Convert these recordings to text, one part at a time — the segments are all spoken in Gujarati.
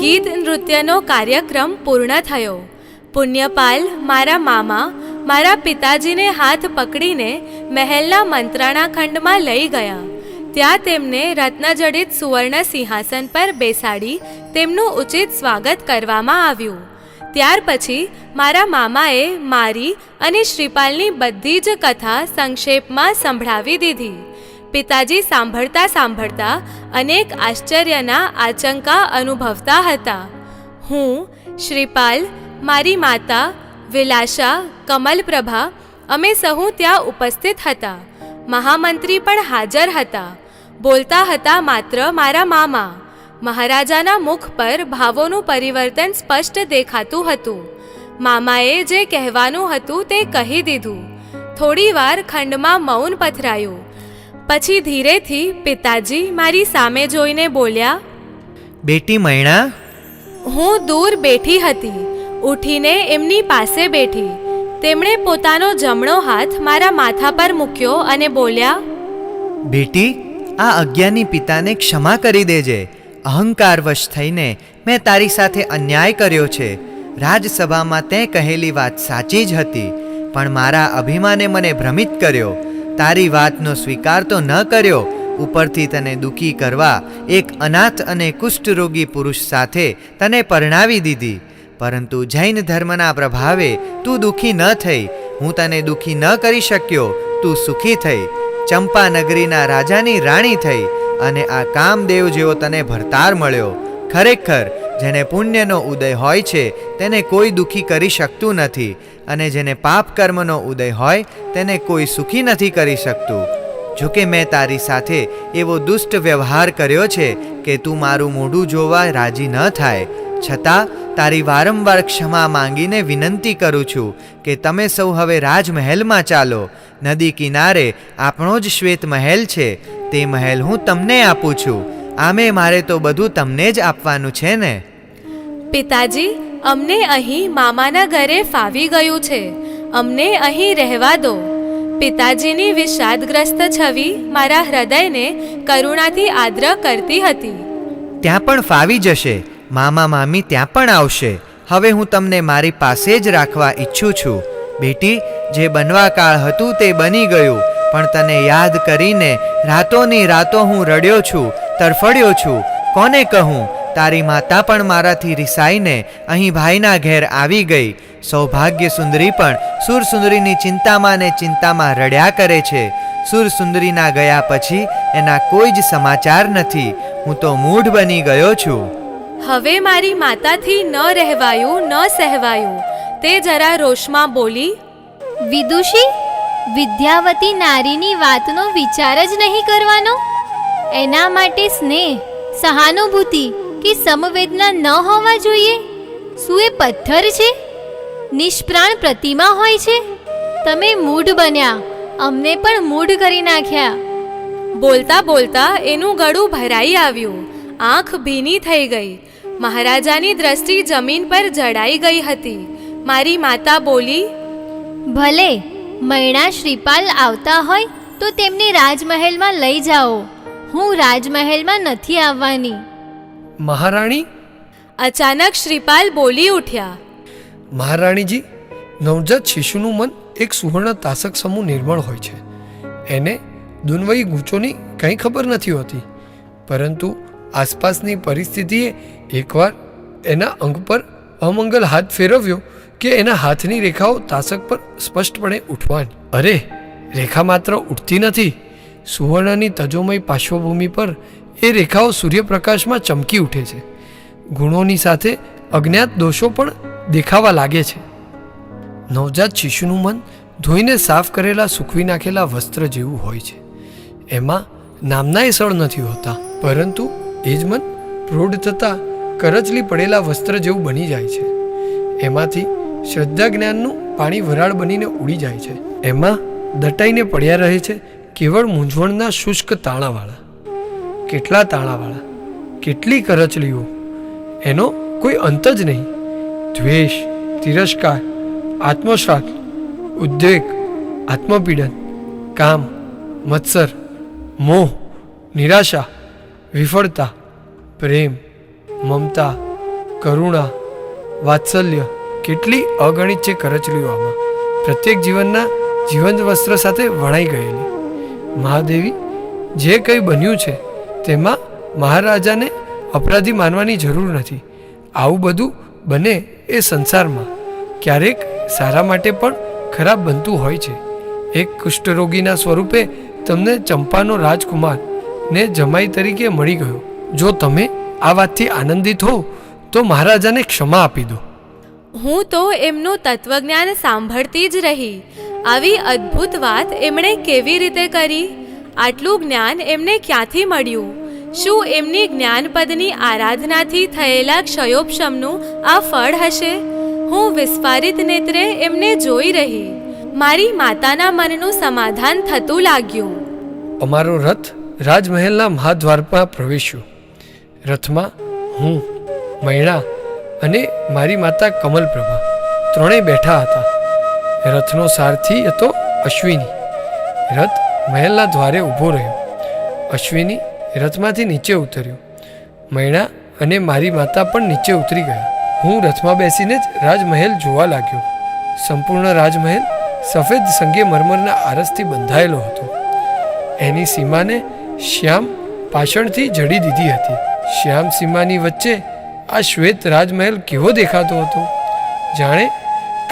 ગીત નૃત્યનો કાર્યક્રમ પૂર્ણ થયો. પુણ્યપાલ, મારા મામા, મારા પિતાજીને હાથ પકડીને મહેલના મંત્રણા ખંડમાં લઈ ગયા. ત્યાં તેમને રત્નજડિત સુવર્ણ સિંહાસન પર બેસાડી તેમનું ઉચિત સ્વાગત કરવામાં આવ્યું. ત્યાર પછી મારા મામાએ મારી અને શ્રીપાલની બધી જ કથા સંક્ષેપમાં સંભળાવી દીધી. પિતાજી સાંભળતા સાંભળતા અનેક આશ્ચર્યના આચંકા અનુભવતા હતા. હું, શ્રીપાલ, મારી માતા, વિલાસા, કમલપ્રભા, અમે સહુ ત્યાં ઉપસ્થિત હતા. મહામંત્રી પણ હાજર હતા. બોલતા હતા માત્ર મારા મામા. મહારાજાના મુખ પર ભાવોનું પરિવર્તન સ્પષ્ટ દેખાતું હતું. મામાએ જે કહેવાનું હતું તે કહી દીધું. થોડીવાર ખંડમાં મૌન પથરાયું. પછી ધીરેથી પિતાજી મારી સામે જોઈને બોલ્યા બેટી મૈણા હું દૂર બેઠી હતી. ઉઠીને એમની પાસે બેઠી. તેમણે પોતાનો જમણો હાથ મારા માથા પર મૂક્યો અને બોલ્યા બેટી આ અજ્ઞાની પિતાને ક્ષમા કરી દેજે. અહંકારવશ થઈને મેં તારી સાથે અન્યાય કર્યો છે. રાજસભામાં તે કહેલી વાત સાચી જ હતી પણ મારા અભિમાને મને ભ્રમિત કર્યો. તારી વાતનો સ્વીકાર તો ન કર્યો. ઉપરથી તને દુઃખી કરવા એક અનાથ અને કુષ્ઠરોગી પુરુષ સાથે તને પરણાવી દીધી. પરંતુ જૈન ધર્મના પ્રભાવે તું દુઃખી ન થઈ. હું તને દુઃખી ન કરી શક્યો. તું સુખી થઈ. ચંપા નગરીના રાજાની રાણી થઈ. અને આ કામદેવ જેવો તને ભરતાર મળ્યો. ખરેખર, જેને પુણ્યનો ઉદય હોય છે, તેને કોઈ દુઃખી કરી શકતું નથી, અને જેને પાપ કર્મનો ઉદય હોય, તેને કોઈ સુખી નથી કરી શકતું. જોકે મેં તારી સાથે એવો દુષ્ટ વ્યવહાર કર્યો છે કે તું મારું મોઢું જોવા રાજી ન થાય. છતાં, તારી વારંવાર ક્ષમા માંગીને વિનંતી કરું છું કે તમે સૌ હવે રાજમહેલમાં ચાલો. નદી કિનારે આપણો જ શ્વેત મહેલ છે. તે મહેલ હું તમને આપું છું. આમે મારે તો બધું તમને જ આપવાનું છે ને? પિતાજી અમને અહીં મામાના ઘરે ફાવી ગયું છે. અમને અહીં રહેવા દો. પિતાજીની વિષાદગ્રસ્ત છવી મારા હૃદયને કરુણાથી આદ્ર કરતી હતી. ત્યાં પણ ફાવી જશે. મામા મામી ત્યાં પણ આવશે. હવે હું તમને મારી પાસે જ રાખવા ઈચ્છું છું. બેટી જે બનવા કાળ હતું તે બની ગયું પણ તને યાદ કરીને રાતોની રાતો હું રડ્યો છું. તરફડ્યો છું. કોને કહું? તારી માતા પણ મારાથી રિસાઈને અહીં ભાઈના ઘેર આવી ગઈ. સૌભાગ્ય સુંદરી પણ સુરસુંદરીની ચિંતામાં ને ચિંતામાં રડ્યા કરે છે. સુરસુંદરીના ગયા પછી એના કોઈ જ સમાચાર નથી. હું તો મૂઢ બની ગયો છું. હવે મારી માતાથી ન રહેવાયું ન સહેવાયું. તે જરા રોષમાં બોલી વિદુષી વિદ્યાવતી નારીની વાતનો વિચાર જ નહીં કરવાનો? એના માટે સ્નેહ સહાનુભૂતિ કે સમવેદના ન હોવા જોઈએ? શું એ પથ્થર છે? નિષ્પ્રાણ પ્રતિમા હોય છે? તમે મૂઢ બન્યા અમને પણ મૂઢ કરી નાખ્યા. બોલતા બોલતા એનું ગળું ભરાઈ આવ્યું. આંખ ભીની થઈ ગઈ. મહારાજાની દ્રષ્ટિ જમીન પર જડાઈ ગઈ હતી. મારી માતા બોલી ભલે મૈણા શ્રીપાલ આવતા હોય તો તેમને રાજમહેલમાં લઈ જાઓ. હું રાજમહેલમાં નથી આવવાની. મહારાણી? અચાનક શ્રીપાલ બોલી ઉઠ્યા. મહારાણીજી નવજાત શિશુનું મન એક સુવર્ણ તાસક સમૂહ નિર્મળ હોય છે. એને દુન્વયી ગૂંચોની કંઈ ખબર નથી હોતી. પરંતુ આસપાસની પરિસ્થિતિએ એકવાર એના અંગ પર અમંગલ હાથ ફેરવ્યો કે એના હાથની રેખાઓ તાસક પર સ્પષ્ટપણે ઉઠવાની. અરે રેખા માત્ર ઉઠતી નથી. સુવર્ણની તજોમય પાર્શ્વભૂમિ પર એ રેખાઓ સૂર્યપ્રકાશમાં ચમકી ઉઠે છે. ગુણોની સાથે અજ્ઞાત દોષો પણ દેખાવા લાગે છે. નવજાત શિશુનું મન ધોઈને સાફ કરેલા સૂકવી નાખેલા વસ્ત્ર જેવું હોય છે. એમાં નામનાય સળ નથી હોતા, પરંતુ એ જ મન પ્રૌઢ થતાં કરચલી પડેલા વસ્ત્ર જેવું બની જાય છે. એમાંથી શ્રદ્ધા જ્ઞાનનું પાણી વરાળ બનીને ઉડી જાય છે. એમાં દટાઈને પડ્યા રહે છે કેવળ મૂંઝવણના શુષ્ક તાણાવાળા કેટલા તાણાવાળા કેટલી કરચલીઓ, એનો કોઈ અંત જ નહીં. દ્વેષ, તિરસ્કાર આત્મશ્રાપ ઉદ્વેગ, આત્મપીડન, કામ, મત્સર, મોહ, નિરાશા, વિફળતા, પ્રેમ, મમતા, કરુણા, વાત્સલ્ય, કેટલી અગણિત છે કરચલીઓ આમાં. પ્રત્યેક જીવનના જીવંત વસ્ત્ર સાથે વણાઈ ગયેલી. મહાદેવી, જે કંઈ બન્યું છે, તેમાં મહારાજાને અપરાધી માનવાની જરૂર નથી. આવું બધું બને એ સંસારમાં. ક્યારેક સારા માટે પણ ખરાબ બનતું હોય છે. એક કુષ્ઠરોગીના સ્વરૂપે તમને ચંપાનો રાજકુમાર ને જમાઈ તરીકે મળી ગયો. જો તમે આ વાતથી આનંદિત હો, તો મહારાજાને ક્ષમા આપી દો. હું તો એમનું તત્વજ્ઞાન સાંભળતી જ રહી. આવી અદ્ભુત વાત એમણે કેવી રીતે કરી? આટલું જ્ઞાન એમને ક્યાંથી મળ્યું? શું એમની જ્ઞાનપદની આરાધનાથી થયેલા ક્ષયોપશમનું આ ફળ હશે? હું વિસ્ફારિત નેત્રે એમને જોઈ રહી. મારી માતાના મનનું સમાધાન થતું લાગ્યું. અમારો રથ રાજમહેલના મહાદ્વારમાં પ્રવેશ્યો. રથમાં હું, મૈણા અને મારી માતા કમલપ્રભા ત્રણેય બેઠા હતા. રથનો સારથી હતો અશ્વિની. રથ મહેલના દ્વારે ઊભો રહ્યો. અશ્વિની રથમાંથી નીચે ઉતર્યો. મૈણા અને મારી માતા પણ નીચે ઉતરી ગયા. હું રથમાં બેસીને જ રાજમહેલ જોવા લાગ્યો. સંપૂર્ણ રાજમહેલ સફેદ સંગે મરમરના આરસથી બંધાયેલો હતો. એની સીમાને શ્યામ પાષણથી જડી દીધી હતી. શ્યામ સીમાની વચ્ચે આ શ્વેત રાજમહેલ કેવો દેખાતો હતો? જાણે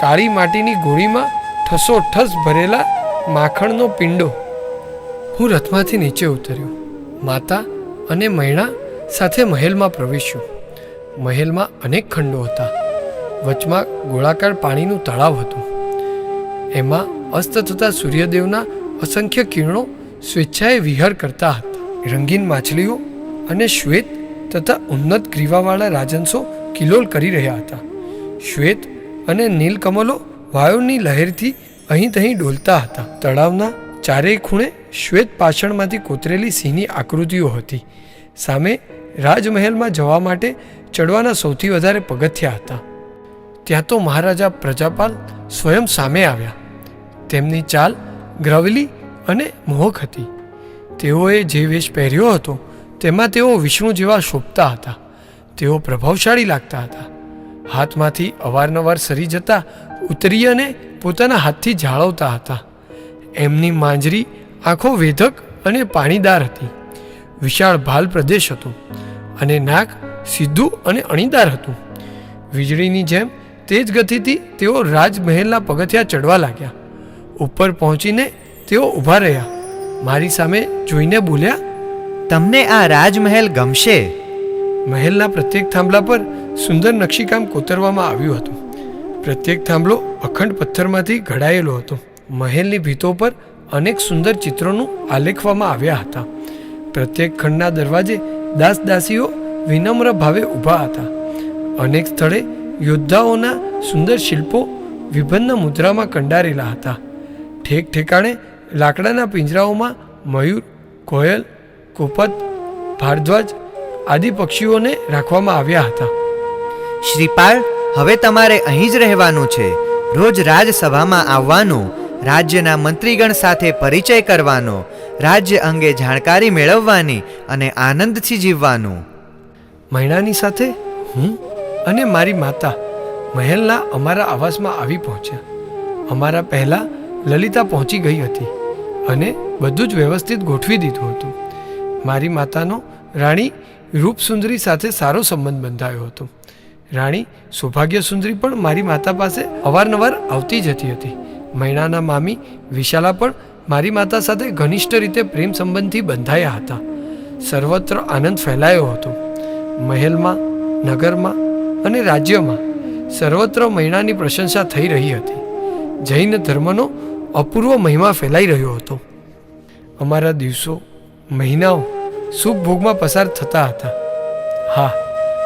કાળી માટીની ગોળીમાં ઠસોઠસ ભરેલા માખણનો પિંડો. હું રથમાંથી નીચે ઉતર્યો. માતા અને મૈણા સાથે મહેલમાં પ્રવેશ્યો. મહેલમાં અનેક ખંડો હતા. વચમાં ગોળાકાર પાણીનું તળાવ હતું. એમાં અસ્ત થતા સૂર્યદેવના અસંખ્ય કિરણો સ્વેચ્છાએ વિહાર કરતા હતા. રંગીન માછલીઓ અને શ્વેત તથા ઉન્નત ગ્રીવાવાળા રાજંશો કિલોલ કરી રહ્યા હતા. શ્વેત અને નીલકમલો વાયુની લહેરથી અહીં તહીં ડોલતા હતા. તળાવના ચારેય ખૂણે શ્વેત પાષણમાંથી કોતરેલી સિંહની આકૃતિઓ હતી. સામે રાજમહેલમાં જવા માટે ચડવાના સૌથી વધારે પગથિયા હતા. ત્યાં તો મહારાજા પ્રજાપાલ સ્વયં સામે આવ્યા. તેમની ચાલ ગ્રવલી અને મોહક હતી. તેઓએ જે વેશ પહેર્યો હતો તેમાં તેઓ વિષ્ણુ જેવા શોભતા હતા. તેઓ પ્રભાવશાળી લાગતા હતા. હાથમાંથી અવારનવાર સરી જતા ઉતરી અને પોતાના હાથથી જાળવતા હતા. એમની માંજરી આંખો વેધક અને પાણીદાર હતી. વિશાળ ભાલ પ્રદેશ હતો અને નાક સીધું અને અણીદાર હતું. વીજળીની જેમ તેજ ગતિથી તેઓ રાજમહેલના પગથિયા ચડવા લાગ્યા. ઉપર પહોંચીને તેઓ ઊભા રહ્યા. મારી સામે જોઈને બોલ્યા તમને આ રાજમહેલ ગમશે? મહેલના પ્રત્યેક થાંભલા પર સુંદર નકશીકામ કોતરવામાં આવ્યું હતું. પ્રત્યેક થાંભલો અખંડ પથ્થરમાંથી ઘડાયેલો હતો. મહેલની ભીતો પર અનેક સુંદર ચિત્રોનું આલેખવામાં આવ્યા હતા. પ્રત્યેક ખંડના દરવાજે દાસ દાસીઓ વિનમ્ર ભાવે ઊભા હતા. અનેક સ્થળે યોદ્ધાઓના સુંદર શિલ્પો વિભિન્ન મુદ્રામાં કંડારેલા હતા. ઠેક ઠેકાણે લાકડાના પિંજરાઓમાં મયુર, કોયલ કોપત ભારદ્વાજ આદિ પક્ષીઓને રાખવામાં આવ્યા હતા. શ્રીપાલ હવે તમારે અહીં જ રહેવાનું છે. રોજ રાજસભામાં આવવાનું રાજ્યના મંત્રીગણ સાથે પરિચય કરવાનો રાજ્ય અંગે જાણકારી મેળવવાની અને આનંદથી જીવવાનું. મહિનાની સાથે હું અને મારી માતા મહેલના અમારા આવાસમાં આવી પહોંચ્યા. અમારા પહેલાં લલિતા પહોંચી ગઈ હતી અને બધું જ વ્યવસ્થિત ગોઠવી દીધું હતું. મારી માતાનો રાણી રૂપસુંદરી સાથે સારો સંબંધ બંધાયો હતો. રાણી સૌભાગ્ય સુંદરી પણ મારી માતા પાસે અવારનવાર આવતી જતી હતી. મૈણાના મામી વિશાલા પણ મારી માતા સાથે ઘનિષ્ઠ રીતે પ્રેમ સંબંધથી બંધાયા હતા. સર્વત્ર આનંદ ફેલાયો હતો. મહેલમાં, નગરમાં અને રાજ્યમાં સર્વત્ર મૈણાની પ્રશંસા થઈ રહી હતી. જૈન ધર્મનો અપૂર્વ મહિમા ફેલાઈ રહ્યો હતો. અમારા દિવસો, મહિનાઓ સુખ ભોગમાં પસાર થતા હતા. હા,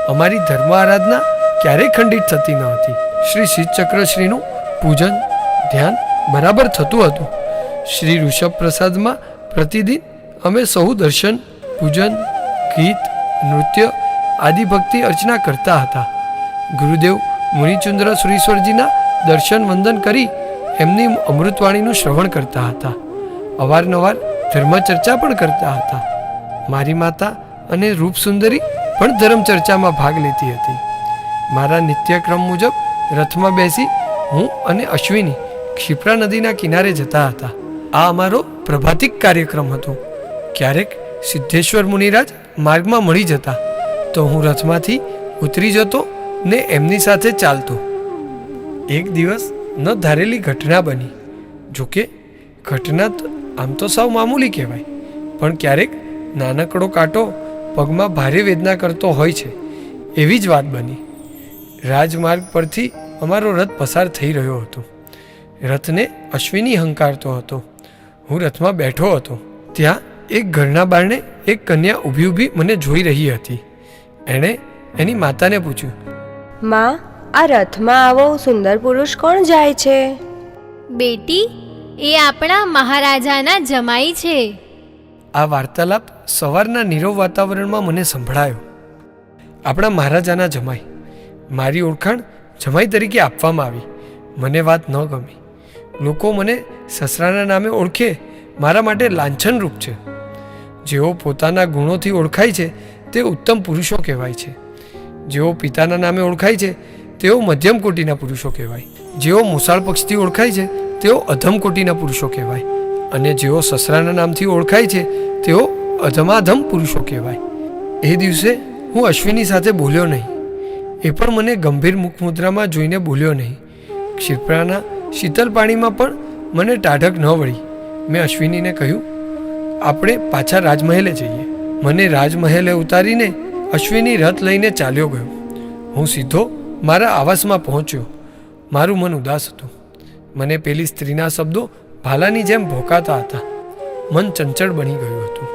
અમારી ધર્મ આરાધના ક્યારેય ખંડિત થતી ન હતી. શ્રી શીતચક્રશ્રીનું પૂજન, ધ્યાન બરાબર થતું હતું. શ્રી ઋષભ પ્રસાદમાં પ્રતિદિન અમે સૌ દર્શન, પૂજન, ગીત, નૃત્ય આદિ ભક્તિ અર્ચના કરતા હતા. ગુરુદેવ મુનિચંદ્ર સુરીશ્વરજીના દર્શન વંદન કરી એમની અમૃતવાણીનું શ્રવણ કરતા હતા. અવારનવાર ધર્મચર્ચા પણ કરતા હતા. મારી માતા અને રૂપસુંદરી પણ ધર્મચર્ચામાં ભાગ લેતી હતી. મારા નિત્યક્રમ મુજબ રથમાં બેસી હું અને અશ્વિની ક્ષિપ્રા નદીના કિનારે જતા હતા. આ અમારો પ્રભાતિક કાર્યક્રમ હતો. ક્યારેક સિદ્ધેશ્વર મુનિરાજ માર્ગમાં મળી જતા તો હું રથમાંથી ઉતરી જતો ને એમની સાથે ચાલતો. એક દિવસ ન ધારેલી ઘટના બની. જોકે ઘટના આમ તો સાવ મામૂલી કહેવાય. પણ ક્યારેક નાનકડો કાંટો પગમાં ભારે વેદના કરતો હોય છે. એવી જ વાત બની. રાજમાર્ગ પરથી અમારો રથ પસાર થઈ રહ્યો હતો. રથને અશ્વિની હંકારતો હતો. હું રથમાં બેઠો હતો. ત્યાં એક ઘરના બારણે એક કન્યા ઊભી ઊભી મને જોઈ રહી હતી. એણે એની માતાને પૂછ્યું માં આ રથમાં આવો સુંદર પુરુષ કોણ જાય છે? બેટી એ આપણા મહારાજાના જમાઈ છે. આ વાર્તાલાપ સવારના નીરવ વાતાવરણમાં મને સંભળાયો. આપણા મહારાજાના જમાઈ. મારી ઓળખાણ જમાઈ તરીકે આપવામાં આવી. મને વાત ન ગમી. લોકો મને સસરાના નામે ઓળખે મારા માટે લાંછનરૂપ છે. જેઓ પોતાના ગુણોથી ઓળખાય છે, તે ઉત્તમ પુરુષો કહેવાય છે. જેઓ પિતાના નામે ઓળખાય છે, તેઓ મધ્યમ કોટીના પુરુષો કહેવાય. જેઓ મુસાળ પક્ષથી ઓળખાય છે, તેઓ અધમ કોટીના પુરુષો કહેવાય. અને જેઓ સસરાના નામથી ઓળખાય છે, તેઓ અધમાધમ પુરુષો કહેવાય. એ દિવસે હું અશ્વિની સાથે બોલ્યો નહીં. એ પણ મને ગંભીર મુખમુદ્રામાં જોઈને બોલ્યો નહીં. ક્ષિપ્રાના શીતલ પાણીમાં પણ મને ટાઢક ન વળી. મેં અશ્વિનીને કહ્યું, આપણે પાછા રાજમહેલે જઈએ. મને રાજમહેલે ઉતારીને અશ્વિની રથ લઈને ચાલ્યો ગયો. હું સીધો મારા આવાસમાં પહોંચ્યો. મારું મન ઉદાસ હતું. મને પેલી સ્ત્રીના શબ્દો ભાલાની જેમ ભોકાતા હતા. મન ચંચળ બની ગયું હતું.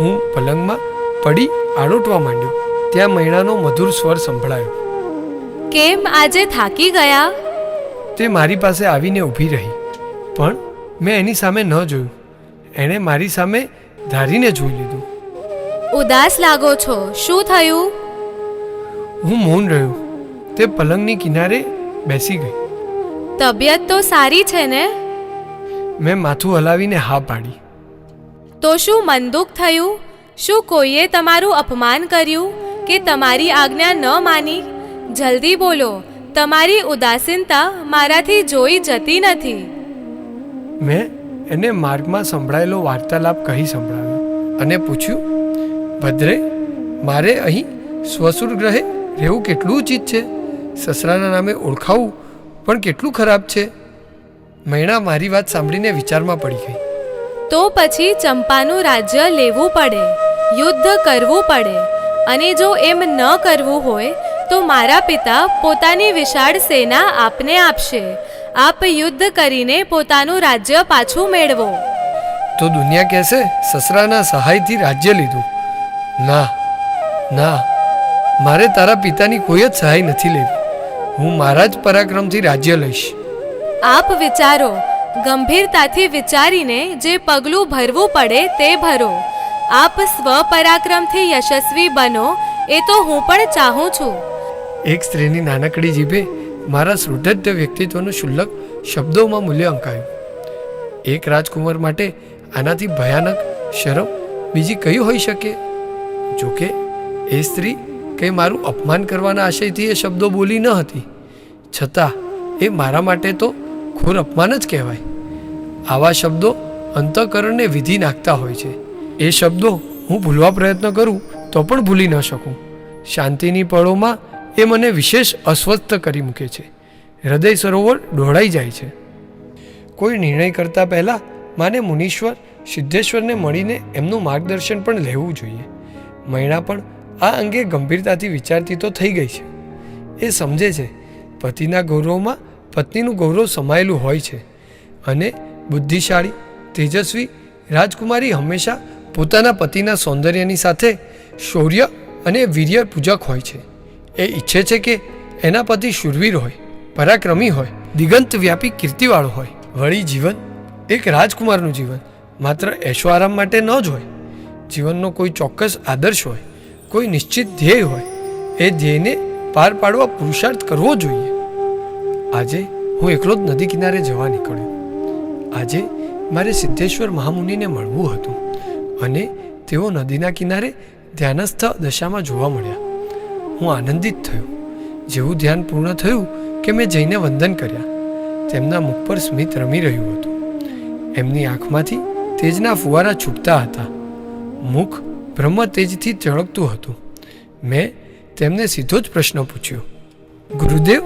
હું પલંગમાં પડી આડોટવા માંડ્યો. ત્યાં મૈણાનો મધુર સ્વર સંભળાયો. કેમ આજે થાકી ગયા? તે મારી પાસે આવીને ઊભી રહી. પણ મેં એની સામે ન જોયું. એણે મારી સામે ધારીને જોઈ લીધું. ઉદાસ લાગો છો. શું થયું? હું મૌન રહ્યો. તે પલંગની કિનારે બેસી ગઈ. તબિયત તો સારી છે ને? મેં માથું હલાવીને હા પાડી. તો શું મનદુખ થયું? શું કોઈએ તમારું અપમાન કર્યું કે તમારી આજ્ઞા ન માની? જલ્દી બોલો તમારી ઉદાસીનતા મારાથી જોઈ જતી નથી. મેં એને માર્ગમાં સંભળાયેલો વાર્તાલાપ કહી સંભળાવ્યો અને પૂછ્યું ભદ્રે મારે અહીં સ્વસુર ગ્રહે રહેવું કેટલું ઉચિત છે? સસરાના નામે ઓળખાવું પણ કેટલું ખરાબ છે? મૈણા મારી વાત સાંભળીને વિચારમાં પડી ગઈ. તો પછી ચંપાનું રાજ્ય લેવું પડે યુદ્ધ કરવું પડે અને જો એમ ન કરવું હોય તો મારા પિતા પોતાની વિશાળ સેના આપને આપશે. આપ યુદ્ધ કરીને પોતાનું રાજ્ય પાછું મેળવો. તો દુનિયા કહેશે સસરાના સહાયથી રાજ્ય લીધું. ના ના મારે તારા પિતાની કોઈ જ સહાય નથી લેવી. હું મારા જ પરાક્રમથી રાજ્ય લઈશ. આપ વિચારો, ગંભીરતાથી વિચારીને જે પગલું ભરવું પડે તે ભરો. આપ સ્વપરાક્રમથી યશસ્વી બનો, એ તો હું પણ ચાહું છું. એક સ્ત્રીની નાનકડી જીભે મારા સુદ્ધ વ્યક્તિત્વનું શુલ્લક શબ્દોમાં મૂલ્ય અંકાયું એક રાજકુમાર માટે આનાથી ભયાનક શરમ બીજી કઈ હોઈ શકે? જોકે, એ સ્ત્રી કંઈ મારું અપમાન કરવાના આશયથી એ શબ્દો બોલી ન હતી. છતાં, એ મારા માટે તો ઘોર અપમાન જ કહેવાય. આવા શબ્દો અંતઃકરણને વિધિ નાખતા હોય છે. એ શબ્દો હું ભૂલવા પ્રયત્ન કરું તો પણ ભૂલી ન શકું. શાંતિની પળોમાં એ મને વિશેષ અસ્વસ્થ કરી મૂકે છે. હૃદય સરોવર દોડાઈ જાય છે. કોઈ નિર્ણય કરતા પહેલાં માને મુનીશ્વર, સિદ્ધેશ્વરને મળીને એમનું માર્ગદર્શન પણ લેવું જોઈએ. મૈણા પણ આ અંગે ગંભીરતાથી વિચારતી તો થઈ ગઈ છે. એ સમજે છે, પતિના ગૌરવમાં પત્નીનું ગૌરવ સમાયેલું હોય છે અને બુદ્ધિશાળી, તેજસ્વી રાજકુમારી હંમેશા પોતાના પતિના સૌંદર્યની સાથે શૌર્ય અને વીર્ય પૂજક હોય છે. એ ઈચ્છે છે કે એના પતિ શૂરવીર હોય, પરાક્રમી હોય, દિગંત વ્યાપી કીર્તિવાળો હોય. વળી જીવન એક રાજકુમારનું જીવન, માત્ર એશો આરામ માટે ન જ હોય. જીવનનો કોઈ ચોક્કસ આદર્શ હોય, કોઈ નિશ્ચિત ધ્યેય હોય, એ ધ્યેયને પાર પાડવા પુરુષાર્થ કરવો જોઈએ. આજે હું એકલો જ નદી કિનારે જવા નીકળ્યો. આજે મારે સિદ્ધેશ્વર મહામુનિને મળવું હતું અને તેઓ નદીના કિનારે ધ્યાનસ્થ દશામાં જોવા મળ્યા. હું આનંદિત થયો. જેવું ધ્યાન પૂર્ણ થયું કે મેં જઈને વંદન કર્યા. તેમના મુખ પર સ્મિત રમી રહ્યું હતું. એમની આંખમાંથી તેજના ફુવારા છૂટતા હતા. મુખ બ્રહ્મ તેજથી ચળકતું હતું. મેં તેમને સીધો જ પ્રશ્ન પૂછ્યો. ગુરુદેવ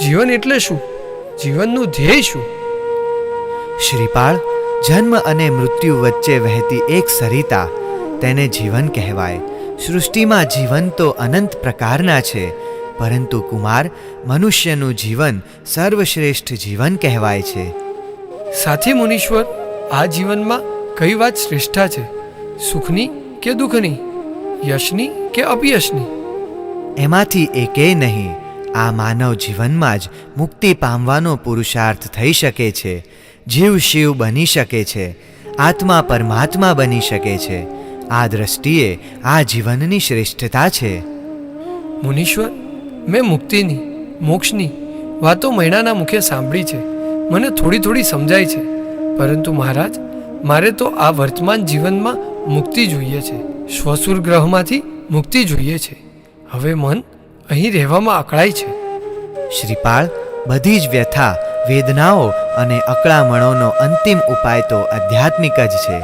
જીવન એટલે શું? જીવનનું ધ્યેય શું? શ્રીપાળ જન્મ અને મૃત્યુ વચ્ચે વહેતી એક સરિતા તેને જીવન કહેવાય. સૃષ્ટિમાં જીવન તો અનંત પ્રકારના છે પરંતુ કુમાર મનુષ્યનું જીવન સર્વશ્રેષ્ઠ જીવન કહેવાય છે. સાથી મુનીશ્વર આ જીવનમાં કઈ વાત શ્રેષ્ઠા છે? સુખની કે દુઃખની? યશની કે અપયશની? એમાંથી એકેય નહીં આ માનવ જીવનમાં જ મુક્તિ પામવાનો પુરુષાર્થ થઈ શકે છે. જીવ શિવ બની શકે છે. આત્મા પરમાત્મા બની શકે છે. આ દ્રષ્ટિએ આ જીવનની શ્રેષ્ઠતા છે. મુનીશ્વર, મેં મુક્તિની, મોક્ષની વાતો મૈણાના મુખે સાંભળી છે. મને થોડી થોડી સમજાય છે. પરંતુ મહારાજ, મારે તો આ વર્તમાન જીવનમાં મુક્તિ જોઈએ છે. શ્વસુર ગ્રહમાંથી મુક્તિ જોઈએ છે. હવે મન અહીં રહેવામાં અકળાય છે. શ્રીપાળ, બધી જ વ્યથા, વેદનાઓ અને અકળામણોનો અંતિમ ઉપાય તો આધ્યાત્મિક જ છે.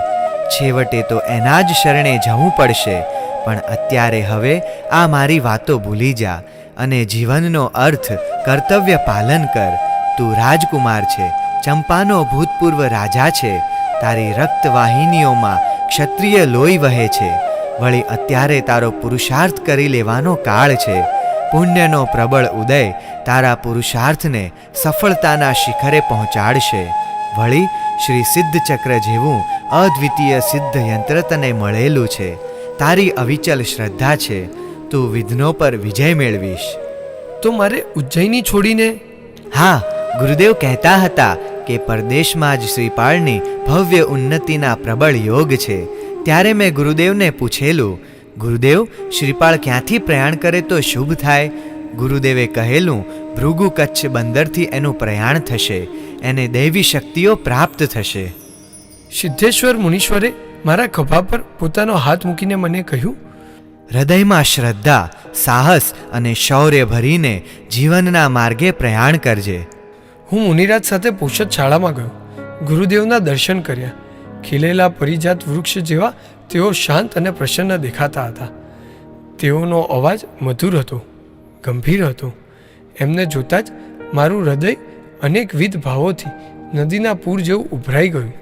છેવટે તો એના જ શરણે જવું પડશે. પણ અત્યારે હવે આ મારી વાતો ભૂલી જા અને જીવનનો અર્થ કર્તવ્ય પાલન કર. તું રાજકુમાર છે, ચંપાનો ભૂતપૂર્વ રાજા છે. તારી રક્તવાહિનીઓમાં ક્ષત્રિય લોહી વહે છે. વળી અત્યારે તારો પુરુષાર્થ કરી લેવાનો કાળ છે. પુણ્યનો પ્રબળ ઉદય તારા પુરુષાર્થને સફળતાના શિખરે પહોંચાડશે. વળી શ્રી સિદ્ધ ચક્ર જેવું અદ્વિતીય સિદ્ધ યંત્ર તને મળેલું છે. તારી અવિચલ શ્રદ્ધા છે. તું વિઘ્નો પર વિજય મેળવીશ. તો મારે ઉજ્જૈની છોડીને? હા ગુરુદેવ કહેતા હતા કે પરદેશમાં જ શ્રીપાળની ભવ્ય ઉન્નતિના પ્રબળ યોગ છે. ત્યારે મેં ગુરુદેવને પૂછેલું ગુરુદેવ શ્રીપાળ ક્યાંથી પ્રયાણ કરે તો શુભ થાય? ગુરુદેવે કહેલું ભૃગુ કચ્છ બંદરથી એનું પ્રયાણ થશે એને દૈવી શક્તિઓ પ્રાપ્ત થશે. સિદ્ધેશ્વર મુનીશ્વરે મારા ખભા પર પોતાનો હાથ મૂકીને મને કહ્યું હૃદયમાં શ્રદ્ધા સાહસ અને શૌર્ય ભરીને જીવનના માર્ગે પ્રયાણ કરજે. હું મુનિરાજ સાથે પોષદ શાળામાં ગયો. ગુરુદેવના દર્શન કર્યા. ખીલેલા પરિજાત વૃક્ષ જેવા તેઓ શાંત અને પ્રસન્ન દેખાતા હતા. તેઓનો અવાજ મધુર હતો, ગંભીર હતો. એમને જોતાં જ મારું હૃદય અનેકવિધ ભાવોથી નદીના પૂર જેવું ઉભરાઈ ગયું.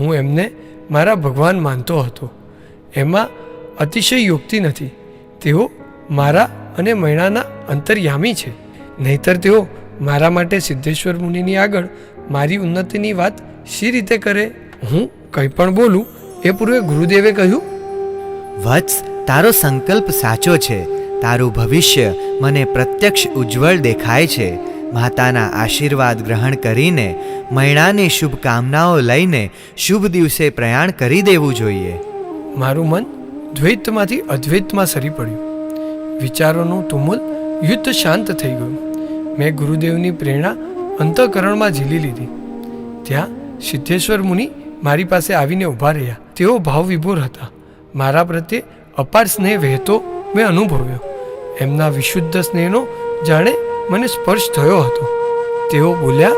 હું એમને મારા ભગવાન માનતો હતો. એમાં અતિશય યુક્તિ નથી. તેઓ મારા અને મૈણાના અંતર્યામી છે. નહીતર તેઓ મારા માટે સિદ્ધેશ્વર મુનિની આગળ મારી ઉન્નતિની વાત શી રીતે કરે, હું કંઈ પણ બોલું એ પૂર્વે ગુરુદેવે કહ્યું વત્સ તારો સંકલ્પ સાચો છે. તારું ભવિષ્ય મને પ્રત્યક્ષ ઉજ્જવળ દેખાય છે. માતાના આશીર્વાદ ગ્રહણ કરીને મૈણાની શુભકામનાઓ લઈને શુભ દિવસે પ્રયાણ કરી દેવું જોઈએ. મારું મન દ્વૈતમાંથી અદ્વૈતમાં સરી પડ્યું. વિચારોનું તુમુલ યુદ્ધ શાંત થઈ ગયું. મેં ગુરુદેવની પ્રેરણા અંતઃકરણમાં ઝીલી લીધી. ત્યાં સિદ્ધેશ્વર મુનિ મારી પાસે આવીને ઊભા રહ્યા. તેઓ ભાવવિભોર હતા. મારા પ્રત્યે અપાર સ્નેહ વહેતો મેં અનુભવ્યો. એમના વિશુદ્ધ સ્નેહનો જાણે મને સ્પર્શ થયો હતો. તેઓ બોલ્યા